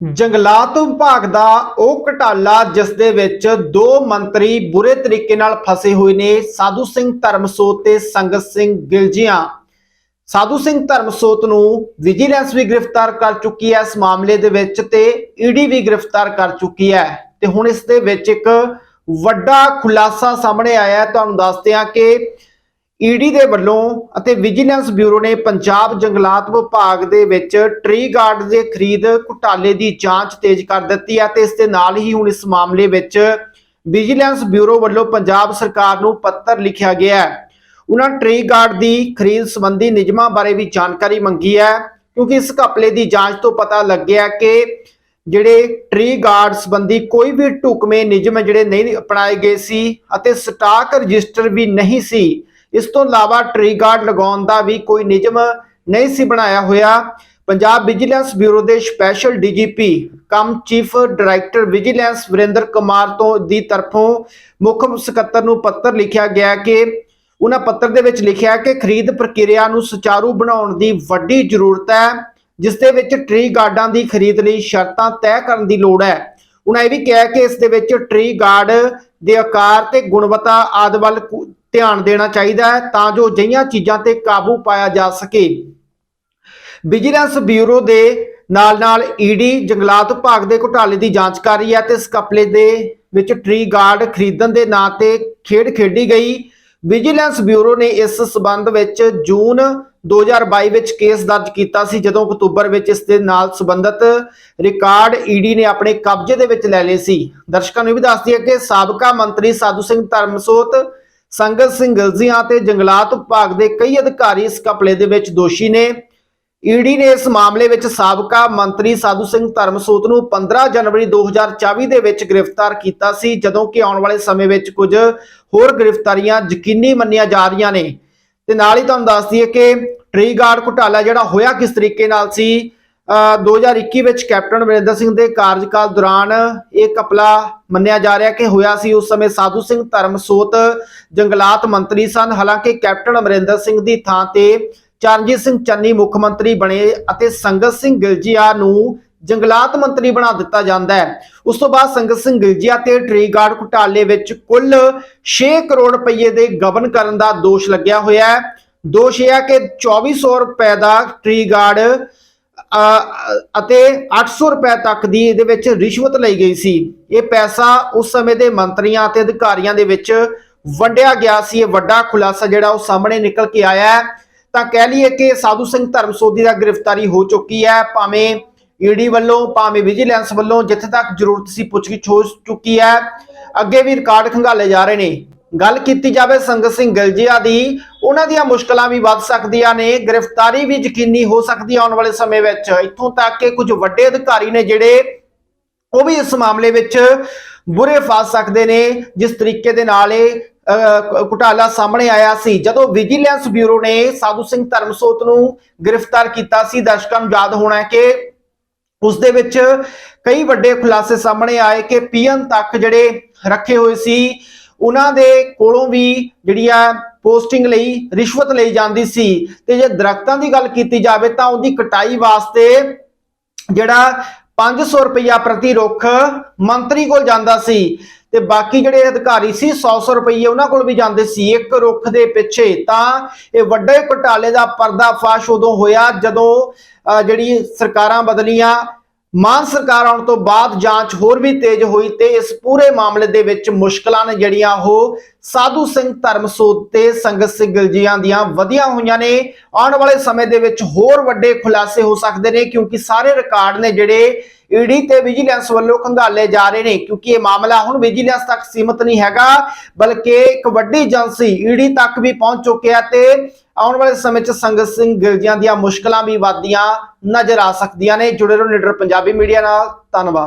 ਜੰਗਲਾਤ ਵਿਭਾਗ ਦਾ ਉਹ ਘਟਾਲਾ ਜਿਸ ਦੇ ਵਿੱਚ ਦੋ ਮੰਤਰੀ ਬੁਰੇ ਤਰੀਕੇ ਨਾਲ ਫਸੇ ਹੋਏ ਨੇ, ਸਾਧੂ ਸਿੰਘ ਧਰਮਸੋਤ ਤੇ ਸੰਗਤ ਸਿੰਘ ਗਿਲਜੀਆਂ। ਸਾਧੂ ਸਿੰਘ ਧਰਮਸੋਤ ਨੂੰ ਵਿਜੀਲੈਂਸ ਵੀ ਗ੍ਰਿਫਤਾਰ ਕਰ ਚੁੱਕੀ ਹੈ ਇਸ ਮਾਮਲੇ ਦੇ ਵਿੱਚ ਤੇ ਈਡੀ ਵੀ ਗ੍ਰਿਫਤਾਰ ਕਰ ਚੁੱਕੀ ਹੈ। ਤੇ ਹੁਣ ਇਸ ਦੇ ਵਿੱਚ ਇੱਕ ਵੱਡਾ ਖੁਲਾਸਾ ਸਾਹਮਣੇ ਆਇਆ ਤੁਹਾਨੂੰ ਦੱਸਦੇ ਹਾਂ ਕਿ ਈਡੀ ਦੇ ਵੱਲੋਂ ਅਤੇ ਵਿਜੀਲੈਂਸ ਬਿਊਰੋ ਨੇ ਪੰਜਾਬ ਜੰਗਲਾਤ ਵਿਭਾਗ ਦੇ ਵਿੱਚ ਟ੍ਰੀ ਗਾਰਡ ਦੇ ਖਰੀਦ ਘੁਟਾਲੇ ਦੀ ਜਾਂਚ ਤੇਜ਼ ਕਰ ਦਿੱਤੀ ਹੈ ਤੇ ਇਸ ਦੇ ਨਾਲ ਹੀ ਹੁਣ ਇਸ ਮਾਮਲੇ ਵਿੱਚ ਵਿਜੀਲੈਂਸ ਬਿਊਰੋ ਵੱਲੋਂ ਪੰਜਾਬ ਸਰਕਾਰ ਨੂੰ ਪੱਤਰ ਲਿਖਿਆ ਗਿਆ ਹੈ। ਉਹਨਾਂ ਟ੍ਰੀ ਗਾਰਡ ਦੀ ਖਰੀਦ ਸੰਬੰਧੀ ਨਿਯਮਾਂ ਬਾਰੇ ਵੀ ਜਾਣਕਾਰੀ ਮੰਗੀ ਹੈ, ਕਿਉਂਕਿ ਇਸ ਘਪਲੇ ਦੀ ਜਾਂਚ ਤੋਂ ਪਤਾ ਲੱਗਿਆ ਕਿ ਜਿਹੜੇ ਟ੍ਰੀ ਗਾਰਡ ਸੰਬੰਧੀ ਕੋਈ ਵੀ ਢੁਕਵੇਂ ਨਿਯਮ ਜਿਹੜੇ ਨਹੀਂ ਅਪਣਾਏ ਗਏ ਸੀ ਅਤੇ ਸਟਾਕ ਰਜਿਸਟਰ ਵੀ ਨਹੀਂ ਸੀ ਇਸ ਤੋਂ ਇਲਾਵਾ ਟ੍ਰੀ ਗਾਰਡ ਲਗਾਉਣ ਦਾ ਵੀ ਕੋਈ ਨਿਯਮ ਨਹੀਂ ਸੀ ਬਣਾਇਆ ਹੋਇਆ। ਪੰਜਾਬ ਵਿਜੀਲੈਂਸ ਬਿਊਰੋ ਦੇ special DGP cum chief director vigilance Varinder Kumar ਤੋਂ ਦੀ ਤਰਫੋਂ ਮੁੱਖ ਸਕੱਤਰ ਨੂੰ ਪੱਤਰ ਲਿਖਿਆ ਗਿਆ ਕਿ ਉਹਨਾਂ ਪੱਤਰ ਦੇ ਵਿੱਚ ਲਿਖਿਆ ਕਿ ਖਰੀਦ ਪ੍ਰਕਿਰਿਆ ਨੂੰ ਸੁਚਾਰੂ ਬਣਾਉਣ ਦੀ ਵੱਡੀ ਜ਼ਰੂਰਤ ਹੈ, ਜਿਸ ਦੇ ਵਿੱਚ ਟ੍ਰੀ ਗਾਰਡਾਂ ਦੀ ਖਰੀਦ ਲਈ ਸ਼ਰਤਾਂ ਤੈਅ ਕਰਨ ਦੀ ਲੋੜ ਹੈ। ਉਹਨਾਂ ਇਹ ਵੀ ਕਿਹਾ ਕਿ ਇਸ ਦੇ ਵਿੱਚ ਟ੍ਰੀ ਗਾਰਡ ਦੇ ਆਕਾਰ ਤੇ ਗੁਣਵੱਤਾ ਆਦਿ ਵੱਲ ਧਿਆਨ ਦੇਣਾ ਚਾਹੀਦਾ ਹੈ ਤਾਂ ਜੋ ਅਜਿਹੀਆਂ ਚੀਜ਼ਾਂ ਤੇ ਕਾਬੂ ਪਾਇਆ ਜਾ ਸਕੇ। ਵਿਜੀਲੈਂਸ ਬਿਊਰੋ ਦੇ ਨਾਲ ਨਾਲ ਈਡੀ ਜੰਗਲਾਤ ਵਿਭਾਗ ਦੇ ਘੁਟਾਲੇ ਦੀ ਜਾਂਚ ਕਰ ਰਹੀ ਹੈ ਤੇ ਇਸ ਘਪਲੇ ਦੇ ਵਿੱਚ ਟ੍ਰੀ ਗਾਰਡ ਖਰੀਦਣ ਦੇ ਨਾਂ ਤੇ ਖੇਡ ਖੇਡੀ ਗਈ। ਵਿਜੀਲੈਂਸ ਬਿਊਰੋ ਨੇ ਇਸ ਸਬੰਧ ਵਿੱਚ ਜੂਨ 2022 ਵਿੱਚ ਕੇਸ ਦਰਜ ਕੀਤਾ ਸੀ, ਜਦੋਂ ਅਕਤੂਬਰ ਵਿੱਚ ਇਸ ਦੇ ਨਾਲ ਸੰਬੰਧਿਤ ਰਿਕਾਰਡ ਈਡੀ ਨੇ ਆਪਣੇ ਕਬਜ਼ੇ ਦੇ ਵਿੱਚ ਲੈ ਲਏ ਸੀ। ਦਰਸ਼ਕਾਂ ਨੂੰ ਇਹ ਵੀ ਦੱਸਦੀ ਹੈ ਕਿ ਸਾਬਕਾ ਮੰਤਰੀ ਸਾਧੂ ਸਿੰਘ ਧਰਮਸੋਤ ਸੰਗਤ ਸਿੰਘ ਗਲਜ਼ੀਆਂ ਤੇ ਜੰਗਲਾਤ ਵਿਭਾਗ ਦੇ ਕਈ ਅਧਿਕਾਰੀ ਇਸ ਘਪਲੇ ਦੇ ਵਿੱਚ ਦੋਸ਼ੀ ਨੇ। ਈਡੀ ਨੇ ਇਸ ਮਾਮਲੇ ਵਿੱਚ ਸਾਬਕਾ ਮੰਤਰੀ ਸਾਧੂ ਸਿੰਘ ਧਰਮਸੋਤ ਨੂੰ 15 ਜਨਵਰੀ 2024 ਦੇ ਵਿੱਚ ਗ੍ਰਿਫਤਾਰ ਕੀਤਾ ਸੀ, ਜਦੋਂ ਕਿ ਆਉਣ ਵਾਲੇ ਸਮੇਂ ਵਿੱਚ ਕੁਝ ਹੋਰ ਗ੍ਰਿਫਤਾਰੀਆਂ ਯਕੀਨੀ ਮੰਨੀਆਂ ਜਾ ਰਹੀਆਂ ਨੇ। ਤੇ ਨਾਲ ਹੀ ਤੁਹਾਨੂੰ ਦੱਸ ਦਈਏ ਕਿ ਟ੍ਰੀ ਗਾਰਡ ਘੁਟਾਲਾ ਜਿਹੜਾ ਹੋਇਆ ਕਿਸ ਤਰੀਕੇ ਨਾਲ ਸੀ 2021 ਵਿੱਚ ਕੈਪਟਨ ਅਮਰਿੰਦਰ ਸਿੰਘ ਦੇ ਕਾਰਜਕਾਲ ਦੌਰਾਨ ਇਹ ਕਪਲਾ ਮੰਨਿਆ ਜਾ ਰਿਹਾ ਕਿ ਹੋਇਆ ਸੀ, ਉਸ ਸਮੇਂ ਸਾਧੂ ਸਿੰਘ ਧਰਮਸੋਤ ਜੰਗਲਾਤ ਮੰਤਰੀ ਸਨ। ਹਾਲਾਂਕਿ ਕੈਪਟਨ ਅਮਰਿੰਦਰ ਸਿੰਘ ਦੀ ਥਾਂ ਤੇ ਚਰਨਜੀਤ ਸਿੰਘ ਚੰਨੀ ਮੁੱਖ ਮੰਤਰੀ ਬਣੇ ਅਤੇ ਸੰਗਤ ਸਿੰਘ ਗਿਲਜੀਆ ਨੂੰ ਜੰਗਲਾਤ ਮੰਤਰੀ ਬਣਾ ਦਿੱਤਾ ਜਾਂਦਾ ਹੈ। ਉਸ ਤੋਂ ਬਾਅਦ ਸੰਗਤ ਸਿੰਘ ਗਿਲਜੀਆ ਤੇ ਟਰੀ ਗਾਰਡ ਘੁਟਾਲੇ ਵਿੱਚ ਕੁੱਲ 6 ਕਰੋੜ ਰੁਪਏ ਦੇ ਗਬਨ ਕਰਨ ਦਾ ਦੋਸ਼ ਲੱਗਿਆ ਹੋਇਆ ਹੈ। ਦੋਸ਼ ਇਹ ਹੈ ਕਿ 2400 ਰੁਪਏ ਦਾ ਟਰੀ ਗਾਰਡ ਅਤੇ 800 ਰੁਪਏ ਤੱਕ ਦੀ ਇਹਦੇ ਵਿੱਚ ਰਿਸ਼ਵਤ ਲਈ ਗਈ ਸੀ। ਇਹ ਪੈਸਾ ਉਸ ਸਮੇਂ ਦੇ ਮੰਤਰੀਆਂ ਅਤੇ ਅਧਿਕਾਰੀਆਂ ਦੇ ਵਿੱਚ ਵੰਡਿਆ ਗਿਆ ਸੀ। ਇਹ ਵੱਡਾ ਖੁਲਾਸਾ ਜਿਹੜਾ ਉਹ ਸਾਹਮਣੇ ਨਿਕਲ ਕੇ ਆਇਆ ਹੈ। ਤਾਂ ਕਹਿ ਲਈਏ ਕਿ ਸਾਧੂ ਸਿੰਘ ਧਰਮਸੋਧੀ ਦਾ ਗ੍ਰਿਫਤਾਰੀ ਹੋ ਚੁੱਕੀ ਹੈ। ਭਾਵੇਂ ਈਡੀ ਵੱਲੋਂ, ਭਾਵੇਂ ਵਿਜੀਲੈਂਸ ਵੱਲੋਂ ਜਿੱਥੇ ਤੱਕ ਜ਼ਰੂਰਤ ਸੀ ਪੁੱਛਗਿੱਛ ਹੋ ਚੁੱਕੀ ਹੈ। ਅੱਗੇ ਵੀ ਰਿਕਾਰਡ ਖੰਗਾਲੇ ਜਾ ਰਹੇ ਨੇ। ਗੱਲ ਕੀਤੀ ਜਾਵੇ ਸੰਗਤ ਸਿੰਘ ਗਿਲਜੀਆ ਦੀ ਉਹਨਾਂ ਦੀਆਂ ਮੁਸ਼ਕਲਾਂ ਵੀ ਵੱਧ ਸਕਦੀਆਂ ਨੇ, ਗ੍ਰਿਫਤਾਰੀ ਵੀ ਯਕੀਨੀ ਹੋ ਸਕਦੀ ਹੈ ਆਉਣ ਵਾਲੇ ਸਮੇਂ ਵਿੱਚ। ਇੱਥੋਂ ਤੱਕ ਕਿ ਕੁਝ ਵੱਡੇ ਅਧਿਕਾਰੀ ਨੇ ਜਿਹੜੇ ਉਹ ਵੀ ਇਸ ਮਾਮਲੇ ਵਿੱਚ ਬੁਰੇ ਫਸ ਸਕਦੇ ਨੇ, ਜਿਸ ਤਰੀਕੇ ਦੇ ਨਾਲ ਇਹ ਘੁਟਾਲਾ ਸਾਹਮਣੇ ਆਇਆ ਸੀ। ਜਦੋਂ ਵਿਜੀਲੈਂਸ ਬਿਊਰੋ ਨੇ ਸਾਧੂ ਸਿੰਘ ਧਰਮਸੋਤ ਨੂੰ ਗ੍ਰਿਫਤਾਰ ਕੀਤਾ ਸੀ, ਦਰਸ਼ਕਾਂ ਨੂੰ ਯਾਦ ਹੋਣਾ ਕਿ ਉਸ ਦੇ ਵਿੱਚ ਕਈ ਵੱਡੇ ਖੁਲਾਸੇ ਸਾਹਮਣੇ ਆਏ ਕਿ ਪੀਐਨ ਤੱਕ ਜਿਹੜੇ ਰੱਖੇ ਹੋਏ ਸੀ, ਉਹਨਾਂ ਦੇ ਕੋਲੋਂ ਵੀ ਜਿਹੜੀਆਂ ਪੋਸਟਿੰਗ ਲਈ ਰਿਸ਼ਵਤ ਲਈ ਜਾਂਦੀ ਸੀ। ਤੇ ਜੇ ਦਰਖਤਾਂ ਦੀ ਗੱਲ ਕੀਤੀ ਜਾਵੇ ਤਾਂ ਉਹਦੀ ਕਟਾਈ ਵਾਸਤੇ ਜਿਹੜਾ 500 ਰੁਪਇਆ ਪ੍ਰਤੀ ਰੁੱਖ ਮੰਤਰੀ ਕੋਲ ਜਾਂਦਾ ਸੀ। ਤੇ ਬਾਕੀ ਜਿਹੜੇ ਅਧਿਕਾਰੀ ਸੀ 100-100 ਰੁਪਏ ਉਹਨਾਂ ਕੋਲ ਵੀ ਜਾਂਦੇ ਸੀ। ਇੱਕ ਰੁੱਖ ਦੇ ਪਿੱਛੇ ਤਾਂ ਇਹ ਵੱਡੇ ਘੁਟਾਲੇ ਦਾ ਪਰਦਾਫਾਸ਼ ਉਦੋਂ ਹੋਇਆ ਜਦੋਂ ਅਹ, ਜਿਹੜੀ ਸਰਕਾਰਾਂ ਬਦਲੀਆਂ ਮਾਨ ਸਰਕਾਰ ਆਉਣ ਤੋਂ ਬਾਅਦ ਜਾਂਚ ਹੋਰ ਵੀ ਤੇਜ਼ ਹੋਈ ਤੇ ਇਸ ਪੂਰੇ ਮਾਮਲੇ ਦੇ ਵਿੱਚ ਮੁਸ਼ਕਲਾਂ ਨੇ ਜਿਹੜੀਆਂ ਉਹ ਸਾਧੂ ਸਿੰਘ ਧਰਮਸੋਤ ਤੇ ਸੰਗਤ ਸਿੰਘ ਗਿਲਜੀਆਂ ਦੀਆਂ ਵਧੀਆਂ ਹੋਈਆਂ ਨੇ। ਆਉਣ ਵਾਲੇ ਸਮੇਂ ਦੇ ਵਿੱਚ ਹੋਰ ਵੱਡੇ ਖੁਲਾਸੇ ਹੋ ਸਕਦੇ ਨੇ ਕਿਉਂਕਿ ਸਾਰੇ ਰਿਕਾਰਡ ਨੇ ਜਿਹੜੇ ਈਡੀ ਤੇ ਵਿਜੀਲੈਂਸ ਵੱਲੋਂ ਖੰਗਾਲੇ ਜਾ ਰਹੇ ਨੇ, ਕਿਉਂਕਿ ਇਹ ਮਾਮਲਾ ਹੁਣ ਵਿਜੀਲੈਂਸ ਤੱਕ ਸੀਮਤ ਨਹੀਂ ਹੈਗਾ, ਬਲਕਿ ਇੱਕ ਵੱਡੀ ਏਜੰਸੀ ਈਡੀ ਤੱਕ ਵੀ ਪਹੁੰਚ ਚੁੱਕਿਆ ਤੇ ਆਉਣ ਵਾਲੇ ਸਮੇਂ 'ਚ ਸੰਗਤ ਸਿੰਘ ਗਿਲਜੀਆਂ ਦੀਆਂ ਮੁਸ਼ਕਲਾਂ ਵੀ ਵਧਦੀਆਂ ਨਜ਼ਰ ਆ ਸਕਦੀਆਂ ਨੇ। ਜੁੜੇ ਰਹੋ ਨੀਡਰ ਪੰਜਾਬੀ ਮੀਡੀਆ ਨਾਲ, ਧੰਨਵਾਦ।